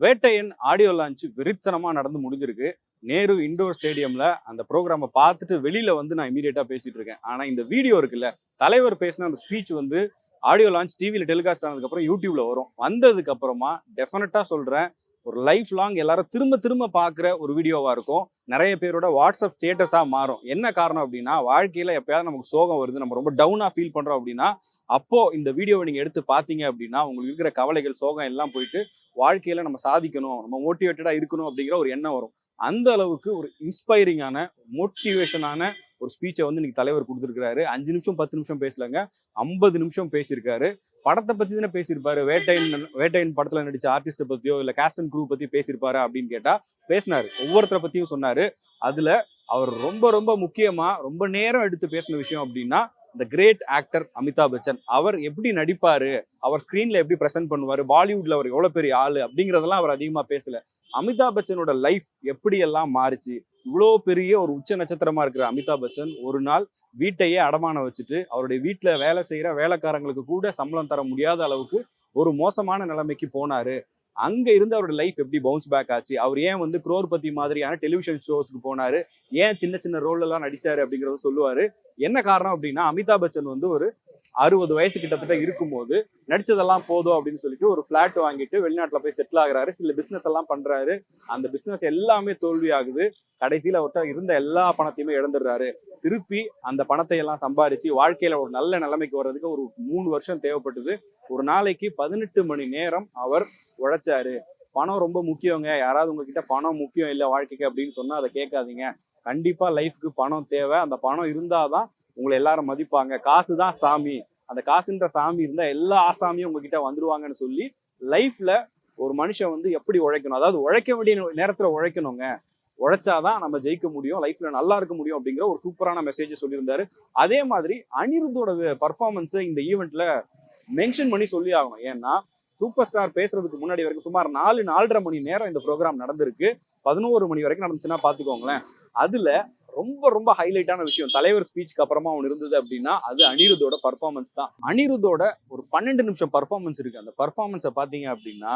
Vettaiyan audio launch வெறித்தனமாக நடந்து முடிஞ்சிருக்கு. நேரு இண்டோர் ஸ்டேடியமில் அந்த ப்ரோக்ராமை பார்த்துட்டு வெளியில் வந்து நான் இமீடியட்டாக பேசிகிட்டு இருக்கேன். ஆனால் இந்த வீடியோ இருக்குல்ல தலைவர் பேசின அந்த ஸ்பீச் வந்து ஆடியோ லான்ச் டிவியில் டெலிகாஸ்ட் ஆனதுக்கப்புறம் யூடியூப்ல வரும். வந்ததுக்கப்புறமா டெஃபினட்டாக சொல்கிறேன் ஒரு லைஃப் லாங் எல்லாரும் திரும்ப திரும்ப பார்க்குற ஒரு வீடியோவாக இருக்கும். நிறைய பேரோட வாட்ஸ்அப் ஸ்டேட்டஸாக மாறும். என்ன காரணம் அப்படின்னா வாழ்க்கையில் எப்பயாவது நமக்கு சோகம் வருது நம்ம ரொம்ப டவுனாக ஃபீல் பண்ணுறோம் அப்படின்னா அப்போது இந்த வீடியோவை நீங்கள் எடுத்து பார்த்தீங்க அப்படின்னா உங்களுக்கு இருக்கிற கவலைகள் சோகம் எல்லாம் போயிட்டு வாழ்க்கையில நம்ம சாதிக்கணும் நம்ம மோட்டிவேட்டடா இருக்கணும் அப்படிங்கிற ஒரு எண்ணம் வரும். அந்த அளவுக்கு ஒரு இன்ஸ்பைரிங்கான மோட்டிவேஷனான ஒரு ஸ்பீச்சை வந்து இன்னைக்கு தலைவர் கொடுத்துருக்காரு அஞ்சு நிமிஷம் பத்து நிமிஷம் பேசலங்க. ஐம்பது நிமிஷம் பேசியிருக்காரு. படத்தை பத்தி தானே பேசியிருப்பாரு? வேட்டையின் வேட்டையின் படத்துல நடிச்ச ஆர்டிஸ்ட்டை பத்தியோ இல்ல கேஸ்டன் அண்ட் குரூப் பத்தி பேசியிருப்பாரு அப்படின்னு கேட்டா பேசினாரு. ஒவ்வொருத்தரை பத்தியும் சொன்னாரு. அதுல அவர் ரொம்ப ரொம்ப முக்கியமா ரொம்ப நேரம் எடுத்து பேசின விஷயம் அப்படின்னா இந்த கிரேட் ஆக்டர் அமிதாப் பச்சன் அவர் எப்படி நடிப்பாரு? அவர் ஸ்க்ரீனில் எப்படி ப்ரெசென்ட் பண்ணுவார்? பாலிவுட்ல அவர் எவ்வளோ பெரிய ஆளு? அப்படிங்கிறதெல்லாம் அவர் அதிகமாக பேசல. அமிதாப் பச்சனோட லைஃப் எப்படியெல்லாம் மாறிச்சு? மாறுச்சு இவ்வளோ பெரிய ஒரு உச்ச நட்சத்திரமா இருக்கிற அமிதாப் பச்சன் ஒரு நாள் வீட்டையே அடமானம் வச்சுட்டு அவருடைய வீட்டில் வேலை செய்கிற வேலைக்காரங்களுக்கு கூட சம்பளம் தர முடியாத அளவுக்கு ஒரு மோசமான நிலைமைக்கு போனாரு. அங்க இருந்து அவரோட லைஃப் எப்படி பவுன்ஸ் பேக் ஆச்சு அவர் ஏன் வந்து குரோர்பதி மாதிரியான டெலிவிஷன் ஷோஸ்க்கு போனாரு ஏன் சின்ன சின்ன ரோல் எல்லாம் நடிச்சாரு அப்படிங்கறத சொல்லுவாரு. என்ன காரணம் அப்படின்னா அமிதாப் பச்சன் வந்து ஒரு அறுபது வயசு கிட்டத்தட்ட இருக்கும்போது நடிச்சதெல்லாம் போதும் அப்படின்னு சொல்லிட்டு ஒரு ஃபிளாட் வாங்கிட்டு வெளிநாட்டில் போய் செட்டில் ஆகுறாரு. சில பிஸ்னஸ் எல்லாம் பண்றாரு. அந்த பிஸ்னஸ் எல்லாமே தோல்வி ஆகுது. கடைசியில் அவர்கிட்ட இருந்த எல்லா பணத்தையுமே இழந்துடுறாரு. திருப்பி அந்த பணத்தை எல்லாம் சம்பாரிச்சு வாழ்க்கையில ஒரு நல்ல நிலைமைக்கு வர்றதுக்கு ஒரு மூணு வருஷம் தேவைப்பட்டது. ஒரு நாளைக்கு பதினெட்டு மணி நேரம் அவர் உழைச்சாரு. பணம் ரொம்ப முக்கியங்க. யாராவது உங்ககிட்ட பணம் முக்கியம் இல்லை வாழ்க்கைக்கு அப்படின்னு சொன்னால் அதை கேட்காதீங்க. கண்டிப்பாக லைஃப்க்கு பணம் தேவை. அந்த பணம் இருந்தால் தான் உங்களை எல்லாரும் மதிப்பாங்க. காசு தான் சாமி. அந்த காசுன்ற சாமி இருந்தால் எல்லா ஆசாமியும் உங்ககிட்ட வந்துடுவாங்கன்னு சொல்லி லைஃப்பில் ஒரு மனுஷன் வந்து எப்படி உழைக்கணும்? அதாவது உழைக்க வேண்டிய நேரத்தில் உழைக்கணுங்க. உழைச்சாதான் நம்ம ஜெயிக்க முடியும். லைஃப்ல நல்லா இருக்க முடியும் அப்படிங்கிற ஒரு சூப்பரான மெசேஜ் சொல்லியிருந்தாரு. அதே மாதிரி அனிருத்தோட பர்ஃபார்மன்ஸை இந்த ஈவெண்ட்ல மென்ஷன் பண்ணி சொல்லி ஆகணும். ஏன்னா சூப்பர் ஸ்டார் பேசுறதுக்கு முன்னாடி வரைக்கும் சுமார் நாலு நாலரை மணி நேரம் இந்த ப்ரோக்ராம் நடந்திருக்கு. பதினோரு மணி வரைக்கும் நடந்துச்சுன்னா பாத்துக்கோங்களேன். அதுல ரொம்ப ரொம்ப ஹைலைட்டான விஷயம். தலைவர் ஸ்பீச்சுக்கு அப்புறமா அவன் இருந்தது அப்படின்னா அது அனிருத்தோட பர்ஃபார்மன்ஸ் தான். அனிருத்தோட ஒரு பன்னெண்டு நிமிஷம் பர்ஃபார்மன்ஸ் இருக்கு. அந்த பர்ஃபார்மன்ஸை பார்த்தீங்க அப்படின்னா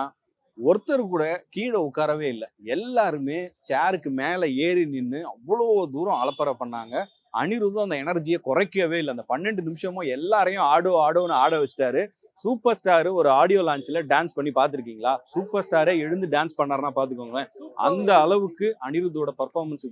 ஒருத்தர் கூட கீழே உட்காரவே இல்லை. எல்லாருமே சேருக்கு மேலே ஏறி நின்று அவ்வளோ தூரம் அலப்பறை பண்ணாங்க. அனிருதும் அந்த எனர்ஜியை குறைக்கவே இல்லை. அந்த பன்னெண்டு நிமிஷமும் எல்லாரையும் ஆடோ ஆடோன்னு ஆட வச்சிட்டாரு. சூப்பர் ஸ்டார் ஒரு ஆடியோ லான்ச்சில் டான்ஸ் பண்ணி பார்த்துருக்கீங்களா? சூப்பர் ஸ்டாரே எழுந்து டான்ஸ் பண்ணாருன்னா பார்த்துக்கோங்களேன். அந்த அளவுக்கு அனிருத்தோட பர்ஃபார்மன்ஸ்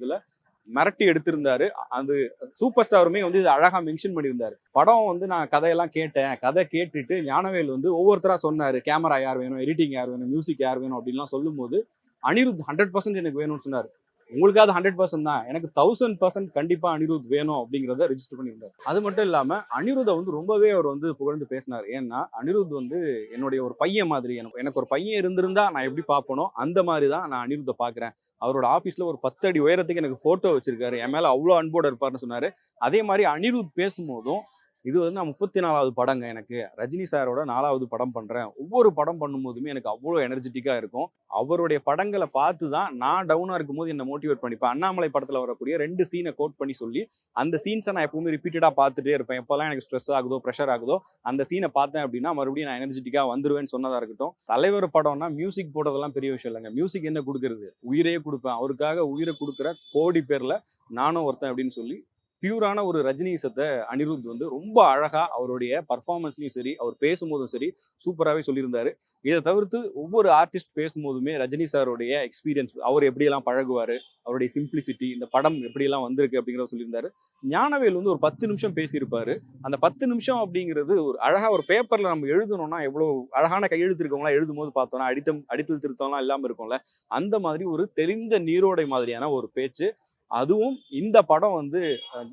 மிரட்டி எடுத்திருந்தாரு. அது சூப்பர் ஸ்டாருமே வந்து இது அழகாக மென்ஷன் பண்ணியிருந்தாரு. படம் வந்து நான் கதையெல்லாம் கேட்டேன். கதை கேட்டுட்டு ஞானவேல் வந்து ஒவ்வொருத்தரா சொன்னார். கேமரா யார் வேணும்? எடிட்டிங் யார் வேணும்? மியூசிக் யார் வேணும்? அப்படின்லாம் சொல்லும்போது அனிருத் ஹண்ட்ரட் பர்சன்ட் எனக்கு வேணும்னு சொன்னார். உங்களுக்காவது ஹண்ட்ரட் பர்சன்ட் தான். எனக்கு தௌசண்ட் பர்சன்ட் கண்டிப்பாக அனிருத் வேணும் அப்படிங்கிறத ரிஜிஸ்டர் பண்ணியிருந்தார். அது மட்டும் இல்லாமல் அனிருதை வந்து ரொம்பவே அவர் வந்து புகழ்ந்து பேசினார். ஏன்னா அனிருத் வந்து என்னுடைய ஒரு பையன் மாதிரி எனக்கு எனக்கு ஒரு பையன் இருந்திருந்தா நான் எப்படி பார்ப்பனோ அந்த மாதிரி தான் நான் அனிருத்தை பார்க்குறேன். அவரோட ஆஃபீஸில் ஒரு பத்து அடி உயரத்துக்கு எனக்கு ஃபோட்டோ வச்சிருக்காரு. என் மேலே அவ்வளோ அன்போடு இருப்பார்னு சொன்னார். அதே மாதிரி அனிருத் பேசும்போதும் இது வந்து நான் முப்பத்தி நாலாவது படங்க எனக்கு. ரஜினி சாரோட நாலாவது படம் பண்ணுறேன் ஒவ்வொரு படம் பண்ணும்போதுமே எனக்கு அவ்வளோ எனர்ஜெட்டிக்காக இருக்கும். அவருடைய படங்களை பார்த்து தான் நான் டவுனாக இருக்கும்போது என்னை மோட்டிவேட் பண்ணிப்பேன். அண்ணாமலை படத்தில் வரக்கூடிய ரெண்டு சீனை கோட் பண்ணி சொல்லி அந்த சீன்ஸை நான் எப்பவுமே ரிப்பீட்டடாக பார்த்துட்டே இருப்பேன். எப்போல்லாம் எனக்கு ஸ்ட்ரெஸ் ஆகுதோ ப்ரெஷர் ஆகுதோ அந்த சீனை பார்த்தேன் அப்படின்னா மறுபடியும் நான் எனர்ஜெட்டிக்காக வந்துருவேன்னு சொன்னதாக இருக்கட்டும். தலைவர் படம்னா மியூசிக் போடுறதெல்லாம் பெரிய விஷயம் இல்லைங்க. மியூசிக் என்ன கொடுக்குறது? உயிரே கொடுப்பேன். அவருக்காக உயிரை கொடுக்குற கோடி பேரில் நானும் ஒருத்தன் அப்படின்னு சொல்லி பியூரான ஒரு ரஜினிசத்தை அனிருத் வந்து ரொம்ப அழகாக அவருடைய பர்ஃபார்மன்ஸ்லையும் சரி அவர் பேசும்போதும் சரி சூப்பராகவே சொல்லியிருந்தாரு. இதை தவிர்த்து ஒவ்வொரு ஆர்டிஸ்ட் பேசும்போதுமே ரஜினி சாருடைய எக்ஸ்பீரியன்ஸ் அவர் எப்படியெல்லாம் பழகுவார் அவருடைய சிம்பிளிசிட்டி இந்த படம் எப்படியெல்லாம் வந்திருக்கு அப்படிங்கிறத சொல்லியிருந்தாரு. ஞானவேல் வந்து ஒரு பத்து நிமிஷம் பேசியிருப்பாரு. அந்த பத்து நிமிஷம் அப்படிங்கிறது ஒரு அழகாக ஒரு பேப்பரில் நம்ம எழுதணும்னா எவ்வளோ அழகான கையெழுத்து இருக்கவங்களாம் எழுதும் போது பார்த்தோம்னா அடித்தம் அடித்தல் திருத்தம்லாம் இல்லாமல் இருக்கும்ல. அந்த மாதிரி ஒரு தெரிந்த நீரோடை மாதிரியான ஒரு பேச்சு அதுவும் இந்த படம் வந்து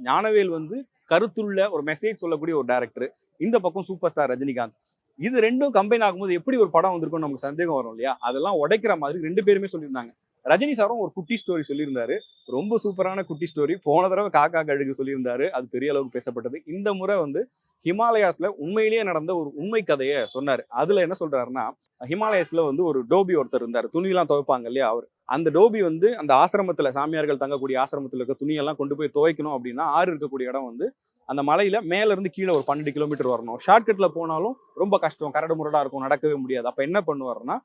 ஞானவேல் வந்து கருத்துள்ள ஒரு மெசேஜ் சொல்லக்கூடிய ஒரு டேரக்டர் இந்த பக்கம் சூப்பர் ஸ்டார் ரஜினிகாந்த். இது ரெண்டும் கம்பைன் ஆகும்போது எப்படி ஒரு படம் வந்திருக்கும் நமக்கு சந்தேகம் வரும் இல்லையா? அதெல்லாம் உடைக்கிற மாதிரி ரெண்டு பேருமே சொல்லியிருந்தாங்க. ரஜினி சாரும் ஒரு குட்டி ஸ்டோரி சொல்லியிருந்தாரு. ரொம்ப சூப்பரான குட்டி ஸ்டோரி போன தடவை காக்கா கழுகு சொல்லியிருந்தாரு. அது பெரிய அளவுக்கு பேசப்பட்டது. இந்த முறை வந்து ஹிமாலயாஸ்ல உண்மையிலேயே நடந்த ஒரு உண்மை கதையை சொன்னார். அதுல என்ன சொல்றாருன்னா ஹிமாலயஸ்ல வந்து ஒரு டோபி ஒருத்தர் இருந்தார். துணியெல்லாம் துவைப்பாங்க இல்லையா அவர்? அந்த டோபி வந்து அந்த ஆசிரமத்தில் சாமியார்கள் தங்கக்கூடிய ஆசிரமத்தில் இருக்க துணியெல்லாம் கொண்டு போய் துவைக்கணும் அப்படின்னா ஆறு இருக்கக்கூடிய இடம் வந்து அந்த மலையில மேலேருந்து கீழே ஒரு பன்னெண்டு கிலோமீட்டர் வரணும். ஷார்ட்கட்ல போனாலும் ரொம்ப கஷ்டம். கரடு முரடா இருக்கும். நடக்கவே முடியாது. அப்போ என்ன பண்ணுவார்னா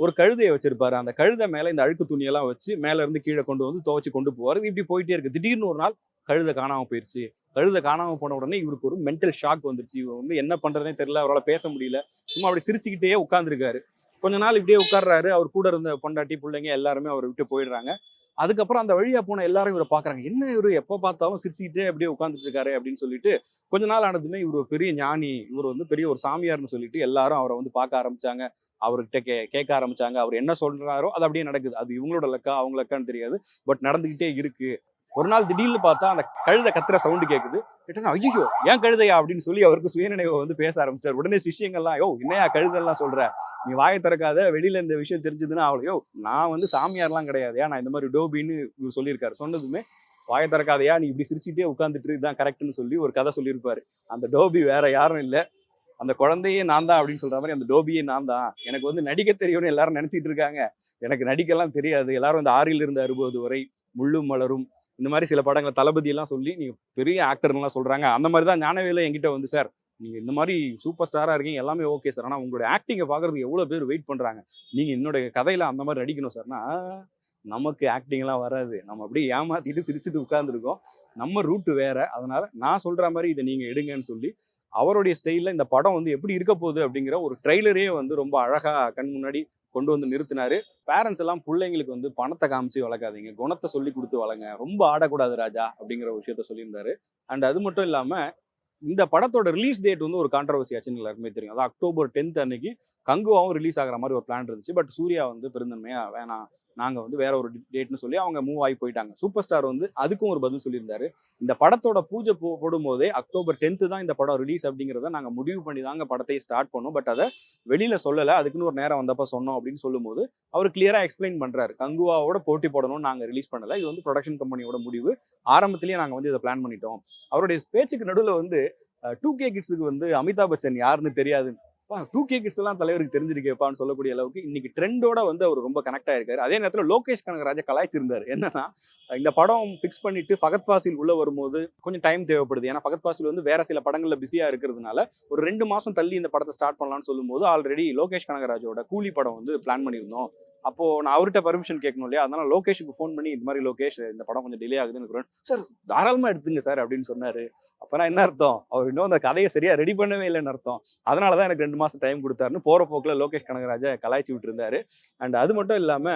ஒரு கழுதையை வச்சிருப்பாரு. அந்த கழுதை மேலே இந்த அழுக்கு துணியெல்லாம் வச்சு மேலேருந்து கீழே கொண்டு வந்து துவைச்சு கொண்டு போவார். இப்படி போயிட்டே இருக்கு. திடீர்னு ஒரு நாள் கழுதை காணாமல் போயிடுச்சு கழுதை காணாமல் போன உடனே இவருக்கு ஒரு மென்டல் ஷாக் வந்துருச்சு. இவர் வந்து என்ன பண்ணுறதுனே தெரியல. அவரால் பேச முடியல. சும்மா அப்படி சிரிச்சுக்கிட்டே உட்காந்துருக்காரு கொஞ்ச நாள் இப்படியே உட்கார்றாரு. அவர் கூட இருந்த பொண்டாட்டி பிள்ளைங்க எல்லாருமே அவரை விட்டு போயிடுறாங்க. அதுக்கப்புறம் அந்த வழியா போன எல்லாரும் இவரை பாக்குறாங்க என்ன இவரு? எப்ப பார்த்தாலும் சிரிச்சுக்கிட்டே அப்படியே உட்காந்துட்டு இருக்காரு அப்படின்னு சொல்லிட்டு கொஞ்ச நாள் ஆனதுமே இவர் பெரிய ஞானி. இவர் வந்து பெரிய ஒரு சாமியார்னு சொல்லிட்டு எல்லாரும் அவரை வந்து பார்க்க ஆரம்பிச்சாங்க. அவர்கிட்ட கே கேட்க ஆரம்பிச்சாங்க. அவர் என்ன சொல்றாரோ அது அப்படியே நடக்குது. அது இவங்களோட லக்கா அவங்க லக்கான்னு தெரியாது. பட் நடந்துகிட்டே இருக்கு. ஒரு நாள் திடீர்னு பார்த்தா அந்த கழுத கத்துற சவுண்டு கேட்குது கேட்டா ஐயோ ஏன் கழுதையா அப்படின்னு சொல்லி அவருக்கு சுயநினைவை வந்து பேச ஆரம்பிச்சார் உடனே சிஷியங்கள்லாம் யோ என்னையா கழுதெல்லாம் சொல்ற? நீ வாயை திறக்காத வெளியில இந்த விஷயம் தெரிஞ்சதுன்னா அவளையோ நான் வந்து சாமியார்லாம் கிடையாது. ஏன் நான் இந்த மாதிரி டோபின்னு சொல்லியிருக்காரு. சொன்னதுமே வாயை திறக்காதையா நீ இப்படி சிரிச்சுட்டே உட்காந்துட்டு இதுதான் கரெக்ட்னு சொல்லி ஒரு கதை சொல்லியிருப்பாரு. அந்த டோபி வேற யாரும் இல்லை. அந்த குழந்தையே நான் தான் அப்படின்னு சொல்ற மாதிரி அந்த டோபியே நான் தான். எனக்கு வந்து நடிக்க தெரியும்னு எல்லாரும் நினைச்சிட்டு இருக்காங்க. எனக்கு நடிக்கலாம் தெரியாது. எல்லாரும் இந்த ஆறில் இருந்து அறுபது வரை முள்ளும் மலரும் இந்த மாதிரி சில படங்கள் தளபதியெல்லாம் சொல்லி நீங்கள் பெரிய ஆக்டர்லாம் சொல்கிறாங்க அந்த மாதிரி தான் ஞானவேல என்கிட்ட வந்து சார் நீங்கள் இந்த மாதிரி சூப்பர் ஸ்டாராக இருக்கீங்க எல்லாமே ஓகே சார் ஆனால் உங்களுடைய ஆக்டிங்கை பார்க்குறதுக்கு எவ்வளோ பேர் வெயிட் பண்ணுறாங்க நீங்கள் என்னுடைய கதையில் அந்த மாதிரி நடிக்கணும் சார்னா நமக்கு ஆக்டிங்லாம் வராது. நம்ம அப்படியே ஏமாற்றிட்டு சிரிச்சுட்டு உட்காந்துருக்கோம் நம்ம ரூட்டு வேறு. அதனால் நான் சொல்கிற மாதிரி இதை நீங்கள் எடுங்கன்னு சொல்லி அவருடைய ஸ்டைலில் இந்த படம் வந்து எப்படி இருக்க போகுது அப்படிங்கிற ஒரு ட்ரெய்லரே வந்து ரொம்ப அழகாக கண் முன்னாடி கொண்டு வந்து நிறுத்தினாரு. பேரண்ட்ஸ் எல்லாம் பிள்ளைங்களுக்கு வந்து பணத்தை காமிச்சு வளர்க்காதீங்க. குணத்தை சொல்லி கொடுத்து வளங்க ரொம்ப ஆடக்கூடாது ராஜா அப்படிங்கிற விஷயத்த சொல்லியிருந்தாரு. அண்ட் அது மட்டும் இல்லாம இந்த படத்தோட ரிலீஸ் டேட் வந்து ஒரு கான்ட்ரவர்சி ஆச்சுன்னு எல்லாருக்குமே தெரியும். அதாவது அக்டோபர் டென்த் அன்னைக்கு கங்குவாவும் ரிலீஸ் ஆகிற மாதிரி ஒரு பிளான் இருந்துச்சு. பட் சூர்யா வந்து பெருந்தன்மையா வேணாம் நாங்கள் வந்து வேற ஒரு டேட்னு சொல்லி அவங்க மூவ் ஆகி போயிட்டாங்க. சூப்பர் ஸ்டார் வந்து அதுக்கும் ஒரு பதில் சொல்லியிருந்தாரு. இந்த படத்தோட பூஜை போ போடும்போதே அக்டோபர் டென்த்து தான் இந்த படம் ரிலீஸ் அப்படிங்கிறத நாங்கள் முடிவு பண்ணி தாங்க படத்தை ஸ்டார்ட் பண்ணோம். பட் அதை வெளியில் சொல்லலை. அதுக்குன்னு ஒரு நேரம் வந்தப்போ சொன்னோம் அப்படின்னு சொல்லும்போது அவர் கிளியராக எக்ஸ்பிளைன் பண்ணுறாரு கங்குவாவோட போட்டி போடணும்னு நாங்கள் ரிலீஸ் பண்ணலை. இது வந்து ப்ரொடக்ஷன் கம்பெனியோட முடிவு. ஆரம்பத்திலேயே நாங்கள் வந்து இதை பிளான் பண்ணிட்டோம். அவருடைய பேச்சுக்கு நடுவில் வந்து டூ கே கிட்ஸுக்கு வந்து அமிதாப் பச்சன் யாருன்னு தெரியாது டூ கே கிட்ஸ் எல்லாம் தலைவருக்கு தெரிஞ்சிருக்கேப்பான்னு சொல்லக்கூடிய அளவுக்கு இன்னைக்கு ட்ரெண்டோட வந்து அவர் ரொம்ப கனெக்ட் ஆயிருக்காரு. அதே நேரத்தில் லோகேஷ் கனகராஜா கலாய்ச்சிருந்தார். என்னன்னா இந்த படம் ஃபிக்ஸ் பண்ணிட்டு ஃபகத் ஃபாசில் உள்ள வரும்போது கொஞ்சம் டைம் தேவைப்படுது. ஏன்னா ஃபகத் ஃபாசில் வந்து வேற சில படங்களில் பிஸியா இருக்கிறதுனால ஒரு ரெண்டு மாசம் தள்ளி இந்த படத்தை ஸ்டார்ட் பண்ணலாம்னு சொல்லும்போது ஆல்ரெடி லோகேஷ் கனகராஜோட கூலி படம் வந்து பிளான் பண்ணியிருந்தோம். அப்போ நான் அவர்கிட்ட பர்மிஷன் கேட்கணும் இல்லையா? அதனால லோகேஷுக்கு ஃபோன் பண்ணி இந்த மாதிரி லோகேஷ் இந்த படம் கொஞ்சம் டிலே ஆகுதுன்னு சார் தாராளமா எடுத்துங்க சார் அப்படின்னு சொன்னாரு. அப்பனா என்ன அர்த்தம்? அவர் இன்னும் அந்த கதையை சரியா ரெடி பண்ணவே இல்லைன்னு அர்த்தம். அதனால தான் எனக்கு ரெண்டு மாசம் டைம் கொடுத்தாருன்னு போகிற போக்குல லோகேஷ் கனகராஜா கலாய்ச்சி விட்டுருந்தாரு. அண்ட் அது மட்டும் இல்லாம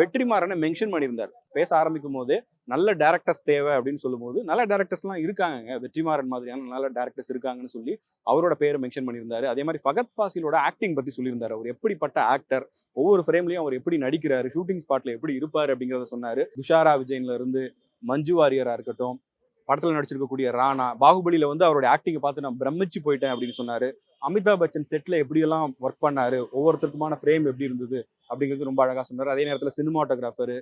வெற்றிமாறனை மென்ஷன் பண்ணியிருந்தார். பேச ஆரம்பிக்கும் போது நல்ல டேரக்டர்ஸ் தேவை அப்படின்னு சொல்லும்போது நல்ல டேரக்டர்ஸ்லாம் இருக்காங்க வெற்றிமாறன் மாதிரியான நல்ல டேரக்டர்ஸ் இருக்காங்கன்னு சொல்லி அவரோட பேரை மென்ஷன் பண்ணியிருந்தாரு. அதே மாதிரி ஃபகத் ஃபாசிலோட ஆக்டிங் பற்றி சொல்லியிருந்தாரு. அவர் எப்படிப்பட்ட ஆக்டர் ஒவ்வொரு ஃப்ரேம்லையும் அவர் எப்படி நடிக்கிறாரு ஷூட்டிங் ஸ்பாட்டில் எப்படி இருப்பாரு அப்படிங்கிறத சொன்னார். துஷாரா விஜயன்ல இருந்து மஞ்சு வாரியராக இருக்கட்டும் படத்தில் நடிச்சிருக்கக்கூடிய ராணா பாகுபலியில் வந்து அவருடைய ஆக்டிங்கை பார்த்து நான் பிரமிச்சு போயிட்டேன் அப்படின்னு சொன்னார். அமிதாப் பச்சன் செட்டில் எப்படியெல்லாம் ஒர்க் பண்ணார் ஒவ்வொருத்தருக்குமான ஃப்ரேம் எப்படி இருந்தது அப்படிங்கிறது ரொம்ப அழகாக சொன்னார். அதே நேரத்தில் சினிமாட்டோகிராஃபர்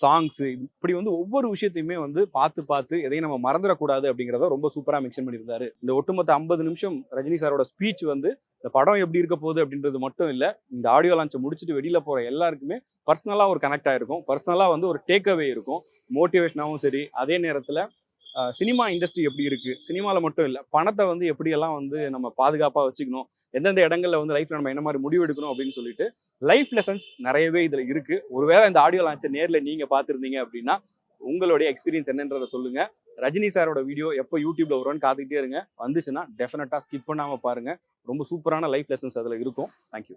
சாங்ஸு இப்படி வந்து ஒவ்வொரு விஷயத்தையுமே வந்து பார்த்து பார்த்து எதையும் நம்ம மறந்துடக்கூடாது அப்படிங்கிறத ரொம்ப சூப்பராக மென்ஷன் பண்ணியிருந்தாரு. இந்த ஒட்டுமொத்த ஐம்பது நிமிஷம் ரஜினி சாரோட ஸ்பீச் வந்து இந்த படம் எப்படி இருக்க போகுது அப்படின்றது மட்டும் இல்லை இந்த ஆடியோ லான்ச்சை முடிச்சுட்டு வெளியில் போகிற எல்லாருக்குமே பர்சனலாக ஒரு கனெக்ட் ஆகிருக்கும் பர்சனலாக வந்து ஒரு டேக் அவே இருக்கும். மோட்டிவேஷனாகவும் சரி அதே நேரத்தில் சினிமா இண்டஸ்ட்ரி எப்படி இருக்கு? சினிமாவில் மட்டும் இல்லை பணத்தை வந்து எப்படியெல்லாம் வந்து நம்ம பாதுகாப்பாக வச்சுக்கணும்? எந்தெந்த இடங்களில் வந்து லைஃப்ல நம்ம என்ன மாதிரி முடிவு எடுக்கணும் அப்படின்னு சொல்லிட்டு லைஃப் லெசன்ஸ் நிறையவே இதில் இருக்கு. ஒருவேளை இந்த ஆடியோ லான்ச்சை நேரில் நீங்க பார்த்துருந்தீங்க அப்படின்னா உங்களுடைய எக்ஸ்பீரியன்ஸ் என்னன்றதை சொல்லுங்க. ரஜினி சாரோட வீடியோ எப்போ யூடியூப்ல வரும்னு காத்துக்கிட்டே இருங்க. வந்துச்சுன்னா டெஃபினட்டாக ஸ்கிப் பண்ணாமல் பாருங்க. ரொம்ப சூப்பரான லைஃப் லெசன்ஸ் அதில் இருக்கும். தேங்க்யூ